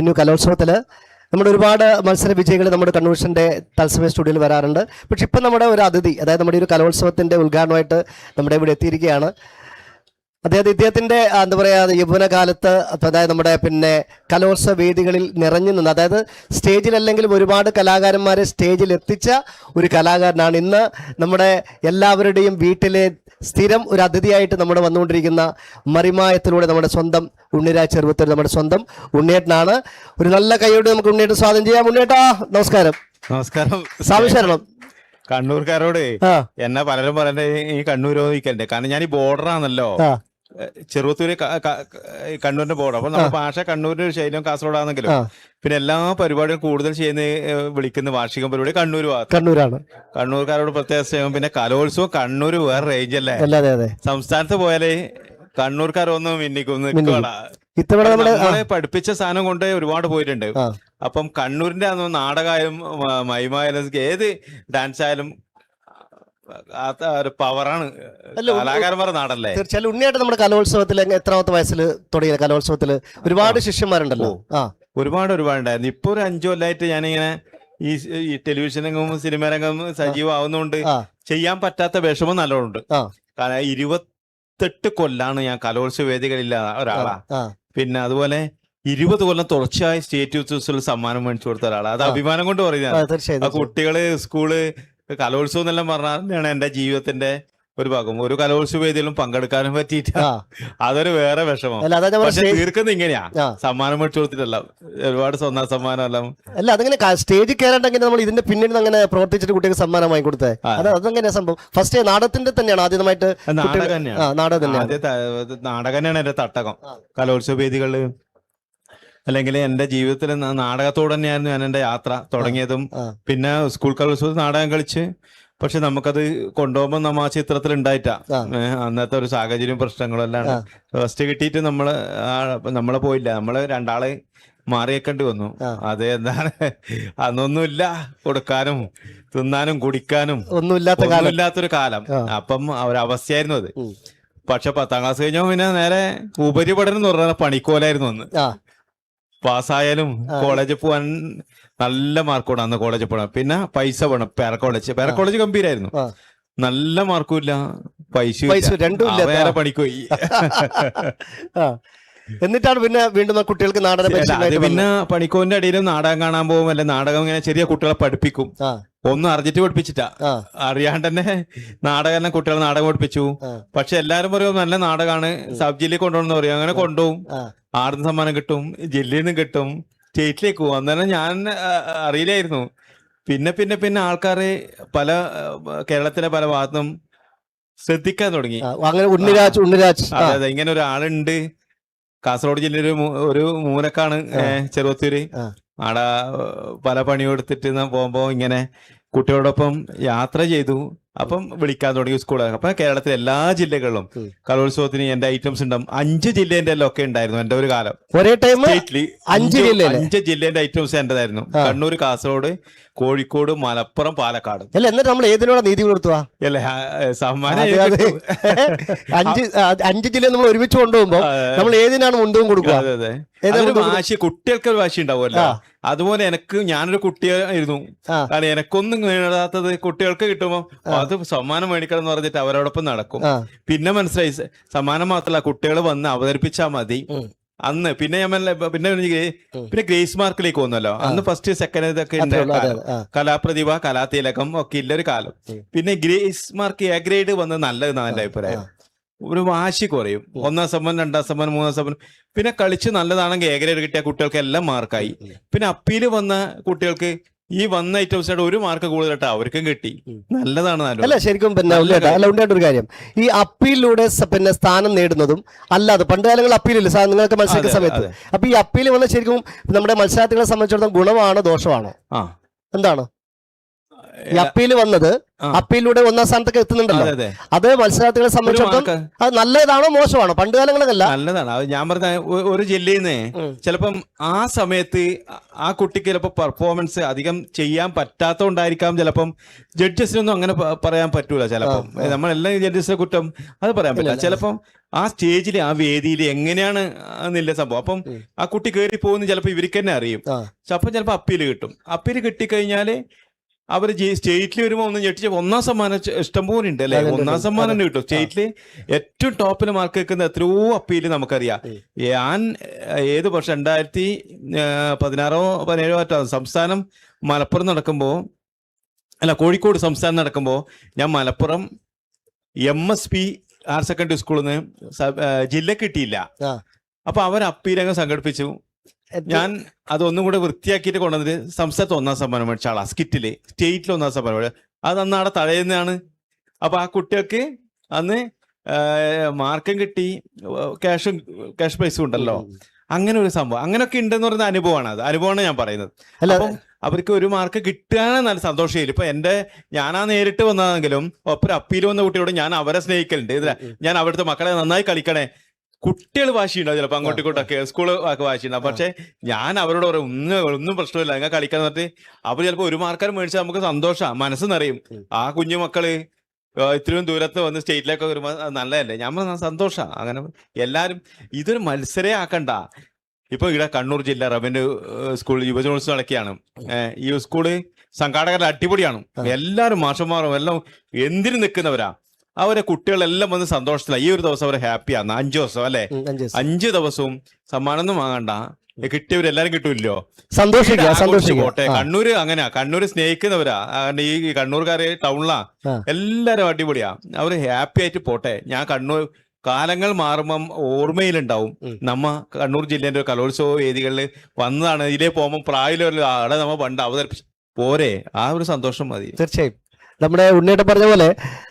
Avenue കലോത്സവത്തിൽ നമ്മൾ ഒരുപാട് മത്സര വിജയികൾ നമ്മുടെ കൺവെൻഷന്റെ തത്സമയ സ്റ്റുഡിയോയിൽ വരാറുണ്ട്. പക്ഷെ ഇപ്പം നമ്മുടെ ഒരു അതിഥി അതായത് നമ്മുടെ ഒരു കലോത്സവത്തിന്റെ ഉദ്ഘാടനമായിട്ട് നമ്മുടെ ഇവിടെ എത്തിയിരിക്കുകയാണ്. അദ്ദേഹം ഇദ്ദേഹത്തിന്റെ എന്താ പറയാ യുവന കാലത്ത് അതായത് നമ്മുടെ പിന്നെ കലോത്സവ വേദികളിൽ നിറഞ്ഞു നിന്ന് അതായത് സ്റ്റേജിൽ സ്റ്റേജിലല്ലെങ്കിലും ഒരുപാട് കലാകാരന്മാരെ സ്റ്റേജിൽ എത്തിച്ച ഒരു കലാകാരനാണ്. ഇന്ന് നമ്മുടെ എല്ലാവരുടെയും വീട്ടിലെ സ്ഥിരം ഒരു അതിഥിയായിട്ട് നമ്മുടെ വന്നുകൊണ്ടിരിക്കുന്ന മറിമായത്തിലൂടെ നമ്മുടെ സ്വന്തം ഉണ്ണിരാജ് ചെറുപ്പത്തിൽ നമ്മുടെ സ്വന്തം ഉണ്ണിയേട്ടനാണ്. ഒരു നല്ല കൈയോട് നമുക്ക് ഉണ്ണിയേട്ടൻ സ്വാഗതം ചെയ്യാം. ഉണ്ണിയേട്ടാ നമസ്കാരം. നമസ്കാരം. സാവിശരണം കണ്ണൂർക്കാരോട് എന്നെ പലരും പറയണ്ടേ ഈ കണ്ണൂരോ നിൽക്കണ്ടേ കാരണം ഞാൻ ഈ ബോർഡർ ആണല്ലോ ആ. ചെറുത്തൂര് കണ്ണൂരിന്റെ ബോർഡ് അപ്പൊ നമ്മുടെ ഭാഷ കണ്ണൂരിന്റെ ശൈലം കാസർഗോഡാണെങ്കിലും ആണെങ്കിലും പിന്നെ എല്ലാ പരിപാടികളും കൂടുതൽ ചെയ്യുന്ന വിളിക്കുന്ന വാർഷിക പരിപാടി കണ്ണൂർ കണ്ണൂരാണ്. കണ്ണൂർക്കാരോട് പ്രത്യേക സ്നേഹം. പിന്നെ കലോത്സവം കണ്ണൂർ വേറെ റേഞ്ച് അല്ലേ? സംസ്ഥാനത്ത് പോയാലേ കണ്ണൂർക്കാരൊന്നും മിന്നിക്കും ഇത്തവണ നമ്മളെ പഠിപ്പിച്ച സാധനം കൊണ്ട് ഒരുപാട് പോയിട്ടുണ്ട്. അപ്പം കണ്ണൂരിന്റെ നാടകമായാലും മൈമായാലും ഏത് ഡാൻസ് ആയാലും ഒരു പവറാണ്. കലാകാരന്മാരുടെ നാടല്ലേ? തീർച്ചയായും. ഉണ്ണിയായിട്ട് നമ്മുടെ കലോത്സവത്തിൽ എത്രാമത്തെ വയസ്സിൽ തുടങ്ങിയ കലോത്സവത്തിൽ ഒരുപാട് ശിഷ്യന്മാരുണ്ടല്ലോ. ആ. ഒരുപാട് ഒരുപാടുണ്ടായിരുന്നു. ഇപ്പൊ ഒരു അഞ്ചു കൊല്ലായിട്ട് ഞാനിങ്ങനെ ഈ ഈ ടെലിവിഷൻ രംഗവും സിനിമ രംഗവും സജീവമാവുന്നതുകൊണ്ട് ചെയ്യാൻ പറ്റാത്ത വിഷമം നല്ലോണമുണ്ട് ആ. കാരണം ഇരുപത്തെട്ട് കൊല്ലാണ് ഞാൻ കലോത്സവ വേദികളില്ല ഒരാളാ. പിന്നെ അതുപോലെ ഇരുപത് കൊല്ലം തുടർച്ചയായി സ്റ്റേറ്റ് യൂത്ത് സമ്മാനം മേടിച്ചു കൊടുത്ത ഒരാളാ. അത് അഭിമാനം കൊണ്ട് പറയുന്ന പറയുന്നത് കുട്ടികൾ സ്കൂൾ കലോത്സവം എന്നെല്ലാം പറഞ്ഞാണ് എന്റെ ജീവിതത്തിന്റെ ഒരു ഭാഗം. ഒരു കലോത്സവ വേദിയിലും പങ്കെടുക്കാനും പറ്റിയിട്ട്. അതൊരു വേറെ വിഷമം. പക്ഷെ തീർക്കുന്നത് ഇങ്ങനെയാ. സമ്മാനം മേടിച്ചു കൊടുത്തിട്ടല്ല. ഒരുപാട് സ്വന്തം സമ്മാനം എല്ലാം. അല്ല അതങ്ങനെ സ്റ്റേജിൽ കയറണ്ടെങ്കിൽ നമ്മൾ ഇതിന്റെ പിന്നിൽ അങ്ങനെ പ്രവർത്തിച്ചിട്ട് കുട്ടികൾക്ക് സമ്മാനം വാങ്ങി കൊടുത്തേ. അത് അതെങ്ങനെയാ സംഭവം. ഫസ്റ്റ് നാടകത്തിന്റെ തന്നെയാണ് ആദ്യമായിട്ട് നാടകം തന്നെയാണ്. നാടകം തന്നെയാണ്. എന്റെ തട്ടകം. കലോത്സവ വേദികളിൽ അല്ലെങ്കിൽ എന്റെ ജീവിതത്തിൽ നാടകത്തോടെ തന്നെയായിരുന്നു ഞാൻ എന്റെ യാത്ര തുടങ്ങിയതും. പിന്നെ സ്കൂൾ കലോത്സവത്തിൽ നാടകം കളിച്ച്. പക്ഷെ നമുക്കത് കൊണ്ടുപോകുമ്പോൾ നമ്മ ആ ചിത്രത്തിൽ ഉണ്ടായിട്ടാ. അന്നത്തെ ഒരു സാഹചര്യം പ്രശ്നങ്ങളും എല്ലാം ഫസ്റ്റ് കിട്ടിയിട്ട് നമ്മൾ നമ്മളെ പോയില്ല. നമ്മൾ രണ്ടാൾ മാറിയേക്കേണ്ടി വന്നു. അത് എന്താണ്? അന്നൊന്നുമില്ല. കൊടുക്കാനും തിന്നാനും കുടിക്കാനും ഒന്നുമില്ലാത്ത കാലം. ഒന്നുമില്ലാത്തൊരു കാലം. അപ്പം ഒരവസ്ഥയായിരുന്നു അത്. പക്ഷെ പത്താം ക്ലാസ് കഴിഞ്ഞോ പിന്നെ നേരെ ഉപരിപഠനം എന്ന് പറഞ്ഞാൽ പണിക്കോലായിരുന്നു അന്ന്. പാസ്സായാലും. കോളേജിൽ പോവാൻ നല്ല മാർക്കോടെ അന്ന് കോളേജിൽ പോകണം പിന്നെ പൈസ വേണം പേര കോളേജ്. പേര കോളേജ് ഗംഭീരായിരുന്നു. നല്ല മാർക്കും ഇല്ല. പൈസ വേറെ പണിക്കോയി. ആ. എന്നിട്ടാണ് പിന്നെ വീണ്ടും കുട്ടികൾക്ക് നാടകം പിന്നെ പണിക്കോന്റെ ഇടയിലും നാടകം കാണാൻ പോകും. അല്ലെ നാടകം ഇങ്ങനെ ചെറിയ കുട്ടികളെ പഠിപ്പിക്കും. ഒന്നും അറിഞ്ഞിട്ട് പഠിപ്പിച്ചിട്ടാ. അറിയാണ്ട് തന്നെ നാടകം കുട്ടികളെ നാടകം പഠിപ്പിച്ചു. പക്ഷെ എല്ലാരും പറയും നല്ല നാടകമാണ് സബ് ജില്ലയിൽ കൊണ്ടുപോകണം പറയും. അങ്ങനെ കൊണ്ടുപോകും. ആടുന്ന സമ്മാനം കിട്ടും. ജില്ലയിൽ നിന്ന് കിട്ടും. സ്റ്റേറ്റിലേക്ക് പോകും. അന്നേരം ഞാൻ അറിയില്ലായിരുന്നു. പിന്നെ പിന്നെ പിന്നെ ആൾക്കാര് പല കേരളത്തിലെ പല ഭാഗത്തും ശ്രദ്ധിക്കാൻ തുടങ്ങി. അങ്ങനെ ഉണ്ണിരാജ് ഉണ്ണിരാജ്. അതെ ഇങ്ങനെ ഒരാളുണ്ട്. കാസർഗോഡ് ജില്ലയിൽ ഒരു മൂനക്കാണ് മൂലക്കാണ്. ചെറുവത്തൂര്. ആടെ പല പണിയെടുത്തിട്ട് പോകുമ്പോ ഇങ്ങനെ കുട്ടികളോടൊപ്പം യാത്ര ചെയ്തു. അപ്പം വിളിക്കാൻ തുടങ്ങി സ്കൂളിൽ അപ്പൊ കേരളത്തിലെ എല്ലാ ജില്ലകളിലും. കലോത്സവത്തിന് എന്റെ ഐറ്റംസ് ഉണ്ടാവും. അഞ്ച് ജില്ലേന്റെ ഒക്കെ ഉണ്ടായിരുന്നു എന്റെ ഒരു കാലം. ഒരേ ടൈം? അഞ്ച് ജില്ലേന്റെ ഐറ്റംസ് എന്റേതായിരുന്നു കണ്ണൂർ കാസർഗോഡ് കോഴിക്കോട് മലപ്പുറം പാലക്കാട്. അല്ല എന്നിട്ട് നമ്മൾ ഏതിനോടാ നീതി കൊടുത്തുവാ അല്ലേ സമ്മാനം. അഞ്ച് അഞ്ച് ജില്ല നമ്മൾ ഒരുമിച്ച് കൊണ്ടുപോകുമ്പോ നമ്മൾ ഏതിനാണ് മുണ്ടും കൊടുക്കുക? വാശി കുട്ടികൾക്ക് ഒരു വാശി ഉണ്ടാവുമല്ലോ. അതുപോലെ എനിക്ക് ഞാനൊരു കുട്ടിയായിരുന്നു. കാരണം എനക്കൊന്നും നേടാത്തത് കുട്ടികൾക്ക് കിട്ടുമ്പോ അത് സമ്മാനം മേടിക്കണം എന്ന് പറഞ്ഞിട്ട് അവരോടൊപ്പം നടക്കും. പിന്നെ മനസ്സിലായി സമ്മാനം മാത്രമല്ല കുട്ടികൾ വന്ന് അവതരിപ്പിച്ചാൽ മതി. അന്ന് പിന്നെ ഞാൻ പിന്നെ. പിന്നെ ഗ്രേസ് മാർക്കിലേക്ക് വന്നല്ലോ. അന്ന് ഫസ്റ്റ് സെക്കൻഡ് ഇതൊക്കെ. കലാപ്രതിഭ കലാതിലകം ഒക്കെ ഇല്ല ഒരു കാലം. പിന്നെ ഗ്രേസ് മാർക്ക് എ ഗ്രേഡ് വന്നത് നല്ലതെന്നാണ് എന്റെ അഭിപ്രായം. ഒരു വാശി കുറയും. ഒന്നാം സമ്മാനം രണ്ടാം സമ്മാനം മൂന്നാം സമ്മാനം പിന്നെ കളിച്ച് നല്ലതാണെങ്കിൽ എ ഗ്രേഡ് കിട്ടിയ കുട്ടികൾക്ക് എല്ലാം മാർക്കായി പിന്നെ അപ്പീൽ വന്ന കുട്ടികൾക്ക് ഈ വന്ന ഐറ്റംസായിട്ട് ഒരു മാർക്ക് കൂടുതലായിട്ട് അവർക്കും കിട്ടി. നല്ലതാണ് അല്ല ശരിക്കും പിന്നെ അല്ല ഉണ്ണിയേട്ട ഒരു കാര്യം. ഈ അപ്പീലിലൂടെ പിന്നെ സ്ഥാനം നേടുന്നതും അല്ലാതെ പണ്ട് കാലങ്ങളിൽ അപ്പീലില്ല? നിങ്ങൾക്ക് മത്സരിക്കുന്ന സമയത്ത്. അപ്പൊ ഈ അപ്പീൽ വന്ന ശരിക്കും നമ്മുടെ മത്സരാർത്ഥികളെ സംബന്ധിച്ചിടത്തോളം ഗുണമാണോ ദോഷമാണോ? എന്താണ്? ഈ അപ്പീൽ വന്നത്. അപ്പീലിലൂടെ ഒന്നാം സ്ഥാനത്തൊക്കെ എത്തുന്നുണ്ടല്ലോ. അതെ മത്സരാർത്ഥികളെ സംബന്ധിച്ചിടത്തോളം അത് നല്ലതാണോ മോശമാണോ. പണ്ട് കാലങ്ങളിലല്ല നല്ലതാണ്. അത് ഞാൻ പറഞ്ഞ ഒരു ജില്ലയിൽ നിന്ന് ചിലപ്പം ആ സമയത്ത് ആ- കുട്ടിക്ക് ചിലപ്പോൾ പെർഫോമൻസ് അധികം ചെയ്യാൻ പറ്റാത്തോണ്ടായിരിക്കാം ചിലപ്പം ജഡ്ജസിനൊന്നും അങ്ങനെ പറയാൻ പറ്റൂല ചിലപ്പം. നമ്മളെല്ലാം ജഡ്ജസിനെ കുറ്റം അത് പറയാൻ പറ്റില്ല. ചിലപ്പം ആ സ്റ്റേജിൽ ആ വേദിയിൽ എങ്ങനെയാണ് എന്നില്ല സംഭവം. അപ്പം ആ കുട്ടി കയറി പോകുന്ന ചിലപ്പോൾ ഇവർക്ക് തന്നെ അറിയും. അപ്പം ചിലപ്പോൾ അപ്പീൽ കിട്ടും. അപ്പീൽ കിട്ടിക്കഴിഞ്ഞാൽ അവർ സ്റ്റേറ്റിൽ വരുമ്പോൾ ഒന്ന് ഞെട്ടിച്ച ഒന്നാം സമ്മാനം ഇഷ്ടംപോലെ ഇഷ്ടം പോലെ ഉണ്ട് അല്ലെ ഒന്നാം സമ്മാനം. കിട്ടും. സ്റ്റേറ്റിൽ ഏറ്റവും ടോപ്പിൽ മാർക്ക് വെക്കുന്ന എത്രയോ അപ്പീൽ നമുക്കറിയാം. ഞാൻ ഏത് വർഷം? രണ്ടായിരത്തി പതിനാറോ പതിനേഴോ മറ്റോ സംസ്ഥാനം മലപ്പുറം നടക്കുമ്പോൾ അല്ല കോഴിക്കോട് സംസ്ഥാനം നടക്കുമ്പോൾ ഞാൻ Malappuram M S P higher secondary സ്കൂളിൽ നിന്ന് ജില്ല കിട്ടിയില്ല. അപ്പൊ അവർ അപ്പീലങ്ങ് സംഘടിപ്പിച്ചു. ഞാൻ അതൊന്നും കൂടെ വൃത്തിയാക്കിയിട്ട് കൊണ്ടുവന്നിട്ട് സംസ്ഥാനത്ത് ഒന്നാം സമ്മാനം മേടിച്ച ആളാ സ്കിറ്റിൽ. സ്റ്റേറ്റിൽ ഒന്നാം സമ്മാനം മേടിച്ചു അത് അന്ന് അവിടെ തഴയുന്നതാണ് അപ്പൊ ആ കുട്ടികൾക്ക് അന്ന് മാർക്കും കിട്ടി ക്യാഷും ക്യാഷ് പ്രൈസും ഉണ്ടല്ലോ. അങ്ങനെ ഒരു സംഭവം. അങ്ങനെയൊക്കെ ഉണ്ടെന്ന് പറയുന്ന അനുഭവമാണ്. അത് അനുഭവമാണ് ഞാൻ പറയുന്നത്. അല്ല അവർക്ക് ഒരു മാർക്ക് കിട്ടുകയാണ് നല്ല സന്തോഷമില്ല ഇപ്പൊ എന്റെ ഞാനാ നേരിട്ട് വന്നതെങ്കിലും ഒപ്പം അപ്പീൽ വന്ന കുട്ടിയോട് ഞാൻ അവരെ സ്നേഹിക്കലുണ്ട്. ഇതില ഞാൻ അവിടുത്തെ മക്കളെ നന്നായി കളിക്കണേ. കുട്ടികൾ വാശിയുണ്ടാവും ചിലപ്പോൾ അങ്ങോട്ടും ഇങ്ങോട്ടൊക്കെ. സ്കൂൾ ഒക്കെ വാശിയുണ്ടാവും. പക്ഷെ ഞാൻ അവരോട് പറയും ഒന്നും ഒന്നും പ്രശ്നമില്ല. നിങ്ങൾ കളിക്കാൻ പറഞ്ഞിട്ട് അവർ ചിലപ്പോൾ ഒരു മാർക്കാർ മേടിച്ചാൽ നമുക്ക് സന്തോഷമാണ് മനസ്സ് നിറയും. ആ കുഞ്ഞു മക്കൾ ഇത്രയും ദൂരത്ത് വന്ന് സ്റ്റേറ്റിലേക്ക് വരുമ്പോൾ നല്ലതല്ലേ? ഞാൻ സന്തോഷമാണ് അങ്ങനെ എല്ലാരും ഇതൊരു മത്സരേ ആക്കണ്ട. ഇപ്പൊ ഇവിടെ കണ്ണൂർ ജില്ല റവന്യൂ സ്കൂൾ യുവജനോത്സവം നടക്കുകയാണ്. ഈ സ്കൂൾ സംഘാടകരുടെ അടിപൊളിയാണ്. എല്ലാവരും മാഷന്മാരും എല്ലാം എന്തിനു നിൽക്കുന്നവരാ? അവരെ കുട്ടികളെല്ലാം വന്ന് സന്തോഷത്തിലാണ് ഈ ഒരു ദിവസം അവർ ഹാപ്പിയാണ് അഞ്ചു ദിവസം അല്ലെ? അഞ്ചു അഞ്ച് ദിവസം. അഞ്ച് ദിവസവും സമ്മാനമൊന്നും വാങ്ങണ്ട. കിട്ടിയവരെല്ലാരും കിട്ടൂല്ലോ? സന്തോഷിക്കുക പോട്ടെ. കണ്ണൂര് അങ്ങനെയാ. കണ്ണൂര് സ്നേഹിക്കുന്നവരാ. കാരണം ഈ കണ്ണൂർക്കാര് ടൗണിലാ. എല്ലാരും അടിപൊളിയാ. അവർ ഹാപ്പി ആയിട്ട് പോട്ടെ. ഞാൻ കണ്ണൂർ കാലങ്ങൾ മാറുമ്പം ഓർമ്മയിലുണ്ടാവും. നമ്മ കണ്ണൂർ ജില്ലേന്റെ കലോത്സവ വേദികളിൽ വന്നതാണ്. ഇതിലേ പോകുമ്പോൾ പ്രായമുള്ള ആടെ നമ്മ പണ്ട് അവതരിപ്പിച്ചു പോരെ. ആ ഒരു സന്തോഷം മതി. തീർച്ചയായും. നമ്മുടെ ഉണ്ണിയേട്ടൻ പറഞ്ഞ പോലെ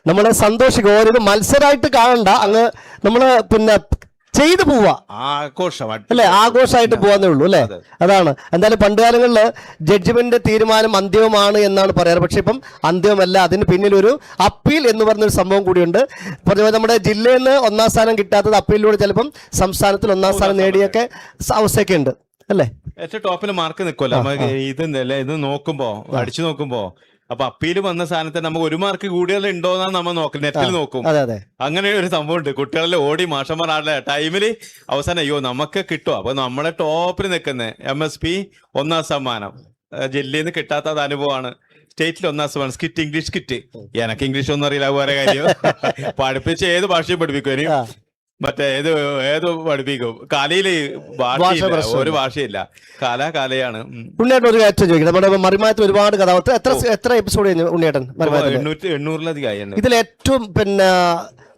നമ്മളെ സന്തോഷിക്കുക ഓരോ മത്സരമായിട്ട് കാണണ്ട. അങ്ങ് നമ്മൾ പിന്നെ ചെയ്തു പോവാ. ആഘോഷം അല്ലെ? ആഘോഷമായിട്ട് പോവാന്നേ ഉള്ളൂ അല്ലെ? അതാണ്. എന്തായാലും പണ്ട് കാലങ്ങളിൽ ജഡ്ജ്മെന്റ് തീരുമാനം അന്തിമമാണ് എന്നാണ് പറയാറ്. പക്ഷെ ഇപ്പം അന്തിമമല്ല. അതിന് പിന്നിൽ ഒരു അപ്പീൽ എന്ന് പറഞ്ഞൊരു സംഭവം കൂടിയുണ്ട്. പറഞ്ഞ നമ്മുടെ ജില്ലയിൽ നിന്ന് ഒന്നാം സ്ഥാനം കിട്ടാത്തത് അപ്പീലിലൂടെ ചിലപ്പം സംസ്ഥാനത്തിൽ ഒന്നാം സ്ഥാനം നേടിയൊക്കെ അവസ്ഥയൊക്കെ ഉണ്ട് അല്ലേ? ഏറ്റവും ടോപ്പിൽ മാർക്ക് നിൽക്കുമല്ലോ ഇത് ഇത് നോക്കുമ്പോ അടിച്ചു നോക്കുമ്പോ അപ്പൊ അപ്പീൽ വന്ന സാധനത്തെ നമുക്ക് ഒരു മാർക്ക് കൂടുതൽ ഉണ്ടോന്നാണ് നമ്മൾ നോക്കുന്നത് നെറ്റിൽ നോക്കും. അങ്ങനെ ഒരു സംഭവം ഉണ്ട് കുട്ടികളെ ഓടി മാഷന്മാർ മാഷന്മാരുടെ ടൈമിൽ അവസാനം അയ്യോ നമുക്ക് കിട്ടും. അപ്പൊ നമ്മളെ ടോപ്പിൽ നിൽക്കുന്ന എം എസ് പി ഒന്നാം സമ്മാനം. ജില്ലയിൽ നിന്ന് കിട്ടാത്തത് അനുഭവമാണ്. സ്റ്റേറ്റിൽ ഒന്നാം സമ്മാനം. സ്കിറ്റ് ഇംഗ്ലീഷ് കിറ്റ് എനക്ക് ഇംഗ്ലീഷ് ഒന്നും അറിയില്ല വേറെ കാര്യം. പഠിപ്പിച്ച് ഏത് ഭാഷയും പഠിപ്പിക്കും ഇനി ആ. മറ്റേ ഏത് ഏത് പഠിപ്പിക്കും? കലയിൽ ഭാഷയില്ല. ഒരു ഭാഷയില്ല. കല കലയാണ്. ഉണ്ണിയേട്ടൻ ഒരു കാര്യം ചോദിക്കണം നമ്മുടെ മറിമായത്തിൽ ഒരുപാട് കഥാപാത്രം എത്ര എത്ര എപ്പിസോഡ് കഴിഞ്ഞു ഉണ്ണിയേട്ടൻ എണ്ണൂറ്റി എണ്ണൂറിലധികം എണ്ണൂറ്. ഇതിൽ ഏറ്റവും പിന്നെ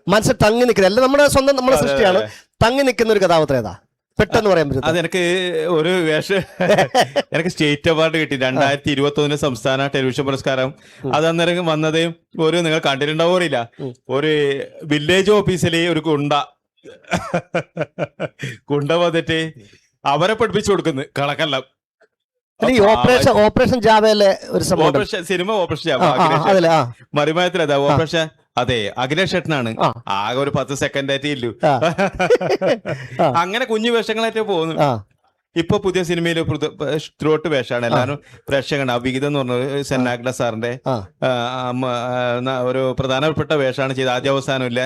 മനസ്സിൽ തങ്ങി നിൽക്കുന്ന അല്ല നമ്മുടെ സ്വന്തം നമ്മുടെ സൃഷ്ടിയാണ്. തങ്ങി നിൽക്കുന്ന ഒരു കഥാപാത്രം ഏതാ? പെട്ടെന്ന് പറയാൻ പറ്റും? അത് എനിക്ക് ഒരു വേഷ എനിക്ക് സ്റ്റേറ്റ് അവാർഡ് കിട്ടി. രണ്ടായിരത്തി ഇരുപത്തി ഒന്നിന് സംസ്ഥാന ടെലിവിഷൻ പുരസ്കാരം. അത് അന്നേരം വന്നത് ഒരു നിങ്ങൾ കണ്ടിട്ടുണ്ടാവില്ല. ഒരു വില്ലേജ് ഓഫീസിലെ ഒരു ഗുണ്ട. ഗുണ്ട വന്നിട്ട് അവരെ പഠിപ്പിച്ചു കൊടുക്കുന്നു. കണക്കെല്ലാം ഓപ്പറേഷൻ ഓപ്പറേഷൻ ജാവയിലെ ഒരു ഓപ്പറേഷൻ സിനിമ ഓപ്പറേഷൻ അതിലെ ആ. ഓപ്പറേഷൻ അതെ അഖിലേഷ് ഷെട്ടനാണ് ആകെ ഒരു പത്ത് സെക്കൻഡ് ആയിട്ട് ഇല്ലു. അങ്ങനെ കുഞ്ഞു വേഷങ്ങളായിട്ട് പോകുന്നു. ഇപ്പൊ പുതിയ സിനിമയിൽ ത്രോട്ട് വേഷമാണ്. എല്ലാവരും പ്രേക്ഷകൻ അവിഹിതം എന്ന് പറഞ്ഞ സെന്നാഗ്ല സാറിന്റെ ഒരു പ്രധാനപ്പെട്ട വേഷമാണ് ചെയ്ത് ആദ്യ അവസാനം ഇല്ല.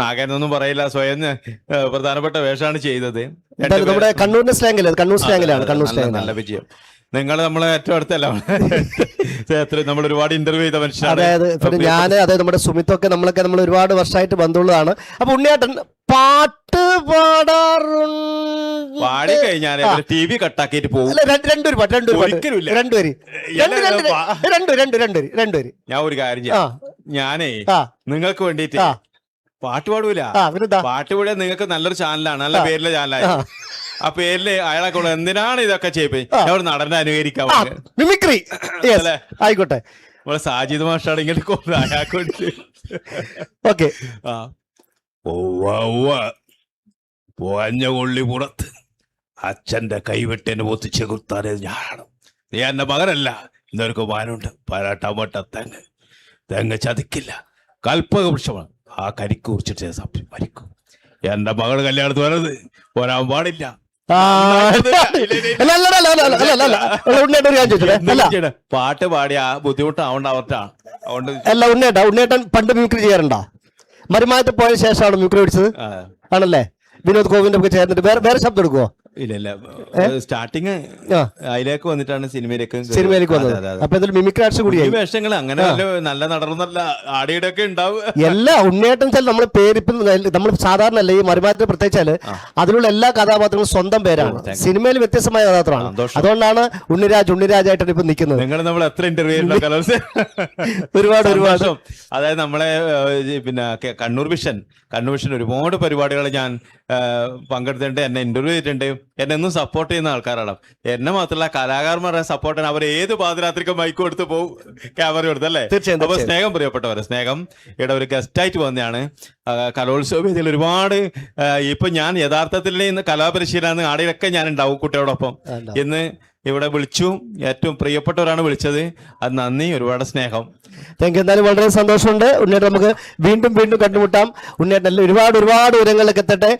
നാഗനൊന്നും പറയില്ല. സ്വയം പ്രധാനപ്പെട്ട വേഷമാണ് ചെയ്തത്. നമ്മുടെ കണ്ണൂരിന്റെ സ്ലാങ്ങിൽ. കണ്ണൂർ സ്ലാങ്ങിലാണ് കണ്ണൂർ നല്ല- നല്ല വിജയം. നിങ്ങൾ നമ്മളെ ഏറ്റവും അടുത്തല്ല. നമ്മൾ ഒരുപാട് ഇന്റർവ്യൂ ചെയ്ത മനുഷ്യരാണ്. അതായത് പിന്നെ ഞാൻ അതായത് നമ്മുടെ സുമിത്തൊക്കെ നമ്മളൊക്കെ നമ്മൾ ഒരുപാട് വർഷമായിട്ട് ബന്ധമുള്ളതാണ്. അപ്പൊ ഉണ്ണിയേട്ടൻ പാട്ട് പാടാറുണ്ട്. പാടി കഴിഞ്ഞാൽ. ടി വി കട്ടാക്കിയിട്ട് പോകും. രണ്ട് രണ്ടൊരു പാട്ട് രണ്ടൊരു ഒരിക്കലുമില്ല. രണ്ടുപേര് രണ്ട് രണ്ട് രണ്ട് രണ്ട് രണ്ടുപേര് രണ്ടുപേര് ഞാൻ ഒരു കാര്യം ചെയ്യാം. ഞാനേ നിങ്ങൾക്ക് വേണ്ടിയിട്ട്. പാട്ട് പാടൂല. പാട്ട് പാടിയ നിങ്ങൾക്ക് നല്ലൊരു ചാനലാണ്. നല്ല പേരിലെ ചാനലാണ് ആ. പേരിൽ അയാളൊക്കെ എന്തിനാണ് ഇതൊക്കെ ചെയ്യപ്പോ? നടനെ അനുകരിക്കാൻ മിമിക്രി. ആയിക്കോട്ടെ. നമ്മളെ സാജിദ് മാഷാണെങ്കിൽ അയാൾക്കൊണ്ട് ഓക്കെ. ആ. കൊള്ളി പുറത്ത്. അച്ഛന്റെ കൈവെട്ടിനെ പൊത്തി ചെകുത്താനത് ഞാനാണ് നീ എന്റെ മകനല്ല. ഇന്നൊരു കുമാനുണ്ട് പരാട്ടമട്ട തെങ്ങ്. തെങ്ങ് ചതിക്കില്ല. കൽപ്പക വൃക്ഷമാണ് ആ കരിക്ക് കുറിച്ചിട്ട് സത്യം മരിക്കും. എന്റെ മകൾ കല്യാണത്തിന് വരത് പോരാൻ പാടില്ല. പാട്ട് പാടിയ ബുദ്ധിമുട്ടാവണ്ട അതുകൊണ്ട് അല്ല ഉണ്ണേട്ട ഉണ്ണേട്ടൻ പണ്ട് മ്യൂക്രി ചെയ്യാറുണ്ടോ? മരുമാനത്ത് പോയ ശേഷമാണ് മ്യൂക്രി ഓടിച്ചത് ആണല്ലേ? വിനോദ് ഗോവിന്ദൊക്കെ ചേർന്നിട്ട് വേറെ വേറെ ശബ്ദം എടുക്കുവോ? ഇല്ല സ്റ്റാർട്ടിങ് അതിലേക്ക് വന്നിട്ടാണ് സിനിമയിലേക്ക് സിനിമയിലേക്ക് വന്നത്. അപ്പൊ ഇതിൽ മിമിക്രി ആർട്സ് കൂടി വേഷങ്ങൾ അങ്ങനെ നല്ല നടന്നല്ല ആടിയുടെ ഒക്കെ ഉണ്ടാവും. എല്ലാ ഉണ്ണേട്ടം വെച്ചാൽ നമ്മൾ പേരിപ്പം നമ്മൾ സാധാരണ അല്ല ഈ മറുമാറ്റം പ്രത്യേകിച്ചാൽ അതിലുള്ള എല്ലാ കഥാപാത്രങ്ങളും സ്വന്തം പേരാണ്. സിനിമയിൽ വ്യത്യസ്തമായ കഥാപാത്രമാണ്. അതുകൊണ്ടാണ് ഉണ്ണിരാജ് ഉണ്ണിരാജായിട്ടാണ് ഇപ്പൊ നിൽക്കുന്നത്. നിങ്ങൾ നമ്മൾ എത്ര ഇന്റർവ്യൂ ഒരുപാട് ഒരുപാട്. അതായത് നമ്മളെ പിന്നെ കണ്ണൂർ വിഷൻ കണ്ണൂർ വിഷൻ ഒരുപാട് പരിപാടികൾ ഞാൻ പങ്കെടുത്തിട്ടുണ്ട് എന്നെ ഇന്റർവ്യൂ ചെയ്തിട്ടുണ്ട്. എന്നെ എന്നും സപ്പോർട്ട് ചെയ്യുന്ന ആൾക്കാരാണ്. എന്നെ മാത്രമല്ല കലാകാരന്മാരെ സപ്പോർട്ട് ചെയ്യാൻ അവർ ഏത് പാതിരാത്രിക്ക് മൈക്ക് കൊടുത്ത് പോകും ക്യാമറ കൊടുത്തല്ലേ തീർച്ചയായും, അപ്പൊ സ്നേഹം പ്രിയപ്പെട്ടവരെ സ്നേഹം ഇവിടെ ഒരു ഗസ്റ്റ് ആയിട്ട് വന്നതാണ്. കലോത്സവ വേദിയിൽ ഒരുപാട് ഇപ്പൊ ഞാൻ യഥാർത്ഥത്തിൽ ഇന്ന് കലാപരിശീലനം ആടെയൊക്കെ ഞാൻ ഉണ്ടാവും കുട്ടിയോടൊപ്പം. ഇന്ന് ഇവിടെ വിളിച്ചു ഏറ്റവും പ്രിയപ്പെട്ടവരാണ് വിളിച്ചത്. അത് നന്ദി ഒരുപാട് സ്നേഹം. താങ്ക് എന്തായാലും വളരെ സന്തോഷമുണ്ട്. ഉണ്ണേട്ട് നമുക്ക് വീണ്ടും വീണ്ടും കണ്ടുമുട്ടാം. ഉണ്ണിയേട്ടൻ എല്ലാം ഒരുപാട് ഒരുപാട് ഉയരങ്ങളിലേക്ക് എത്തട്ടെ.